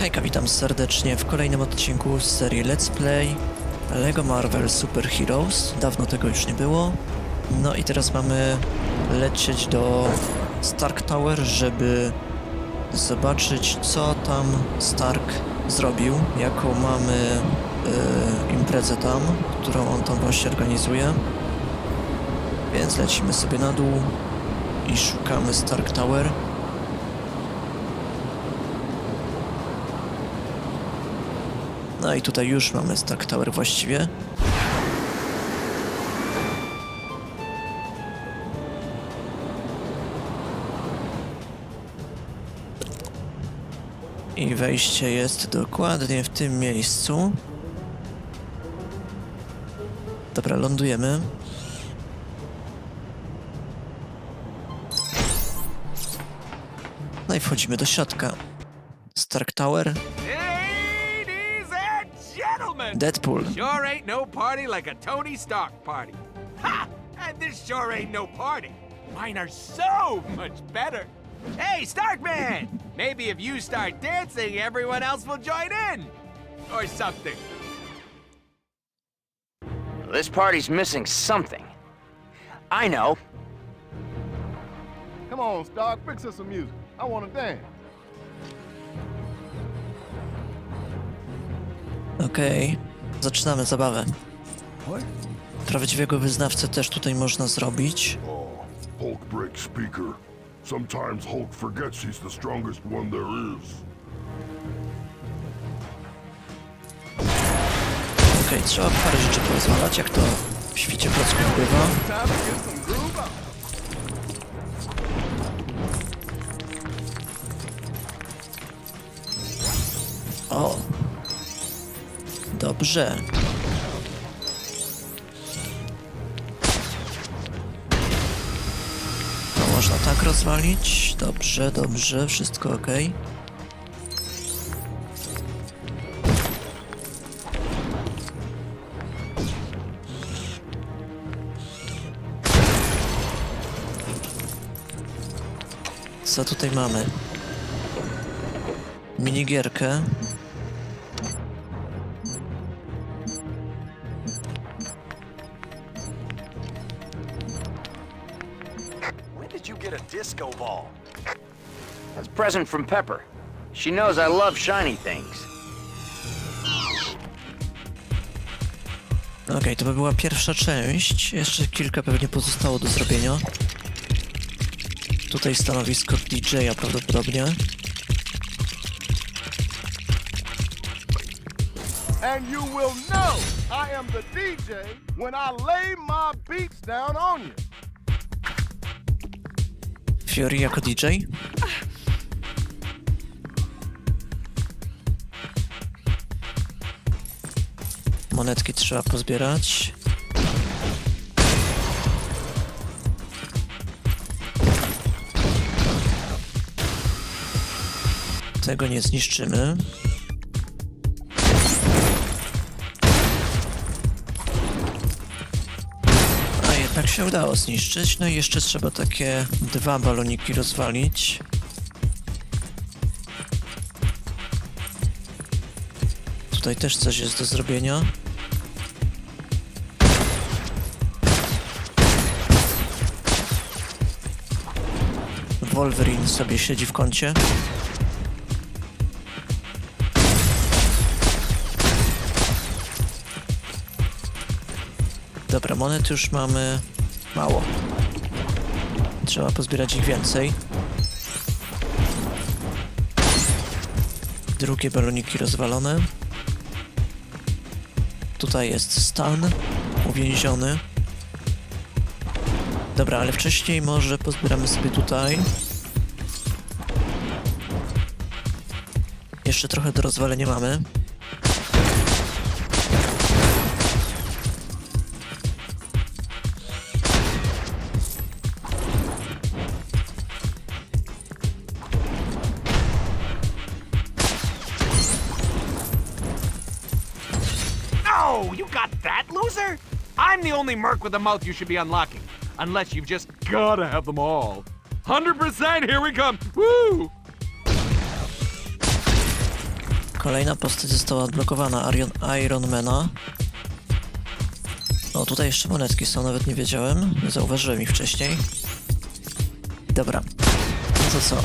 Hejka, witam serdecznie w kolejnym odcinku z serii Let's Play LEGO Marvel Super Heroes. Dawno tego już nie było. No i teraz mamy lecieć do Stark Tower, żeby zobaczyć co tam Stark zrobił, jaką mamy y, imprezę tam, którą on tam właśnie organizuje. Więc lecimy sobie na dół i szukamy Stark Tower. No i tutaj już mamy Stark Tower właściwie. I wejście jest dokładnie w tym miejscu. Dobra, lądujemy. No i wchodzimy do środka. Stark Tower! Deadpool. Sure ain't no party like a Tony Stark party. Ha! And this sure ain't no party. Mine are so much better. Hey, Starkman! Maybe if you start dancing, everyone else will join in. Or something. This party's missing something. I know. Come on, Stark, fix us some music. I want to dance. Okej, zaczynamy zabawę. Prawdziwego wyznawcę też tutaj można zrobić. Oh, Hulk breaks speaker. Sometimes Hulk forgets he's the strongest one there is. Okej, trzeba parę rzeczy porozwalać, jak to w świecie klocków bywa. O! Dobrze. To można tak rozwalić. Dobrze, dobrze, wszystko ok. Co tutaj mamy? Minigierkę. Get a disco ball? That's a present from Pepper. She knows I love shiny things. Okej, to by była pierwsza część. Jeszcze kilka pewnie pozostało do zrobienia. Tutaj stanowisko DJ-a prawdopodobnie. And you will know I am the DJ when I lay my beats down on you. Fury jako DJ. Monetki trzeba pozbierać. Tego nie zniszczymy. Się udało zniszczyć. No i jeszcze trzeba takie dwa baloniki rozwalić. Tutaj też coś jest do zrobienia. Wolverine sobie siedzi w kącie. Dobra, monet już mamy mało. Trzeba pozbierać ich więcej. Drugie baloniki rozwalone. Tutaj jest Stan uwięziony. Dobra, ale wcześniej może pozbieramy sobie tutaj. Jeszcze trochę do rozwalenia mamy. No, you got that, loser? I'm the only merc with a mouth you should be unlocking. Unless you've just gotta have them all. 100% here we come. Woo! Kolejna postać została odblokowana, Iron, Ironmana. O, tutaj jeszcze monetki są, nawet nie wiedziałem. Nie zauważyłem ich wcześniej. Dobra. No to co?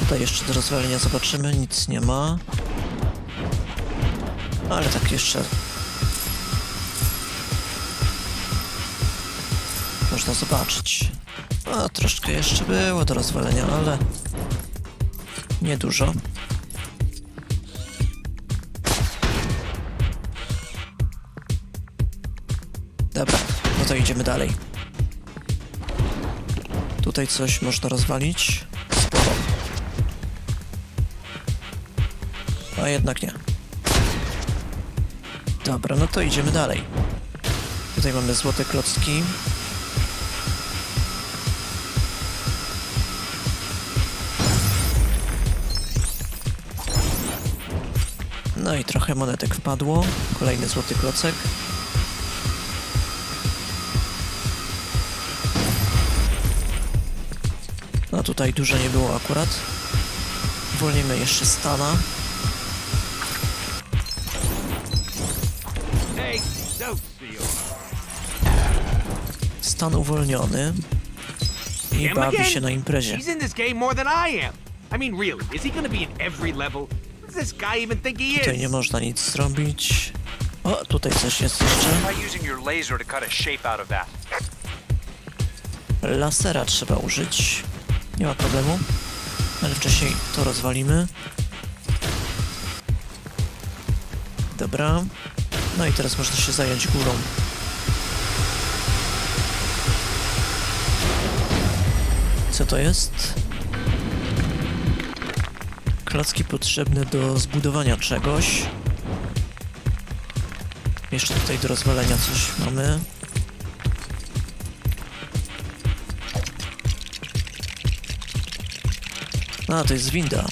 Tutaj jeszcze do rozwalenia zobaczymy, nic nie ma. Ale tak jeszcze... Można zobaczyć. A, troszkę jeszcze było do rozwalenia, ale... Niedużo. Dobra, no to idziemy dalej. Tutaj coś można rozwalić. Sporo. A jednak nie. Dobra, no to idziemy dalej. Tutaj mamy złote klocki. No i trochę monetek wpadło. Kolejny złoty klocek. No tutaj dużo nie było akurat. Uwolnimy jeszcze Stana. Stan uwolniony. I bawi się na imprezie. He's in this game more than I am. I mean, really, is he gonna be in every level? What does this guy even think he Tutaj nie można nic zrobić. O, tutaj coś jest jeszcze. Lasera trzeba użyć. Nie ma problemu. Ale wcześniej to rozwalimy. Dobra. No i teraz można się zająć górą. Co to jest? Klocki potrzebne do zbudowania czegoś. Jeszcze tutaj do rozwalenia coś mamy. A, to jest winda.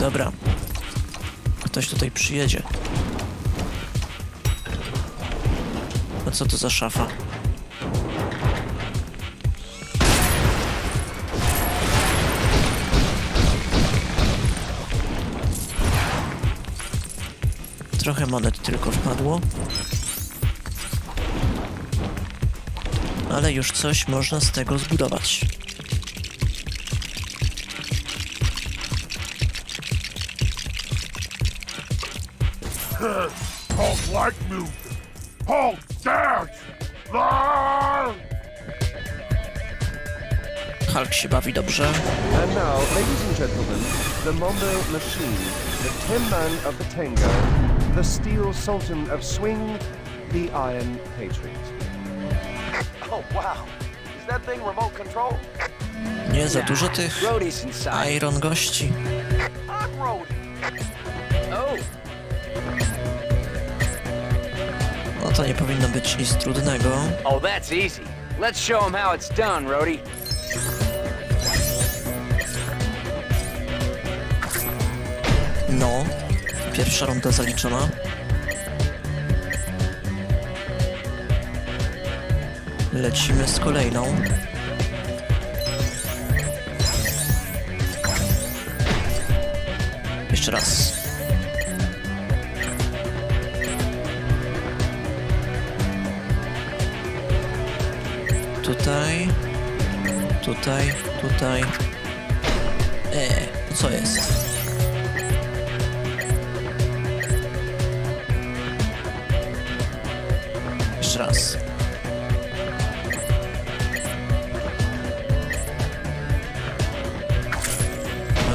Dobra. Ktoś tutaj przyjedzie. A co to za szafa? Trochę monet tylko wpadło. Ale już coś można z tego zbudować. Halt! Hulk się bawi dobrze. And now, ladies and gentlemen, the Mondo Machine, the Tin Man of the Tango, the Steel Sultan of Swing, the Iron Patriot. Oh, wow. Is that thing remote control? Nie za dużo tych inside. Iron gości. On-road. Oh, No to nie powinno być nic trudnego. oh, that's easy. Let's show him how it's done, Rhodey. No, pierwsza runda zaliczona. Lecimy z kolejną. Jeszcze raz. Tutaj, tutaj, tutaj. Eee, co jest? Jeszcze raz.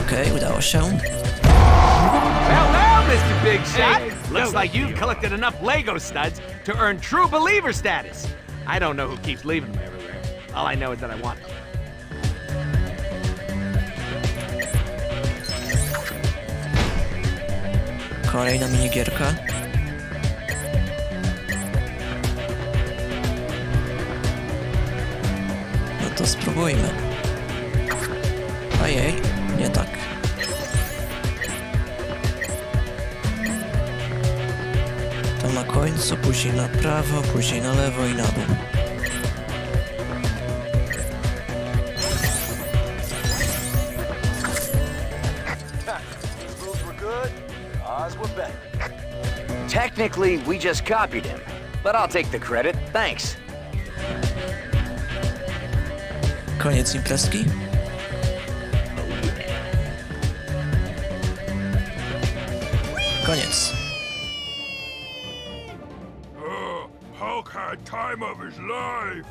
Okej, udało się. Well, now, Mr. Big Shot. Looks like you've collected enough Lego studs to earn true believer status. I don't know who keeps leaving them everywhere. All I know is that I want them. Kolejna minigierka. To spróbujmy. Ojej, nie tak. To na końcu, później na prawo, później na lewo i na dół. Technically, we just copied him, but I'll take the credit. Thanks. Koniec imprezki? Koniec. Uh, Hulk had time of his life.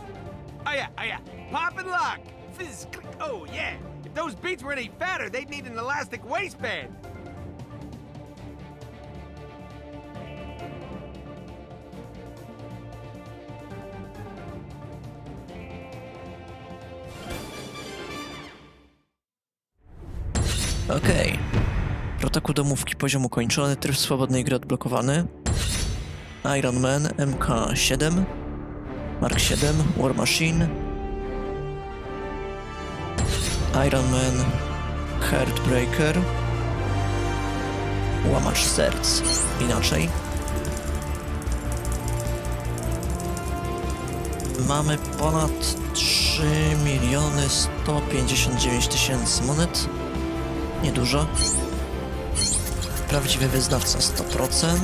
Oh yeah, oh yeah. Pop and lock. Fizz, click. Oh yeah. If those beats were any fatter, they'd need an elastic waistband. Okej. Protokół domówki poziom ukończony, tryb swobodnej gry odblokowany. Iron Man MK7 Mark 7 War Machine. Iron Man Heartbreaker. Łamacz serc. Inaczej. Mamy ponad 3 miliony 159 tysięcy monet Niedużo. Prawdziwy wyznawca 100%.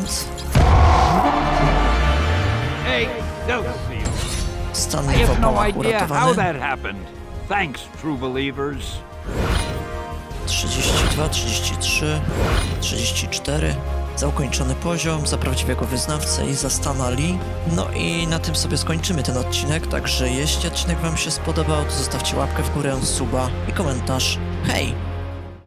Hey, no, see you. Stan I have no Wopałach idea how uratowany. that happened. Thanks, true believers. 32, 33, 34. Za ukończony poziom, za prawdziwego wyznawcę i za Stana Lee. No i na tym sobie skończymy ten odcinek, także jeśli odcinek wam się spodobał, to zostawcie łapkę w górę, suba i komentarz. Hej!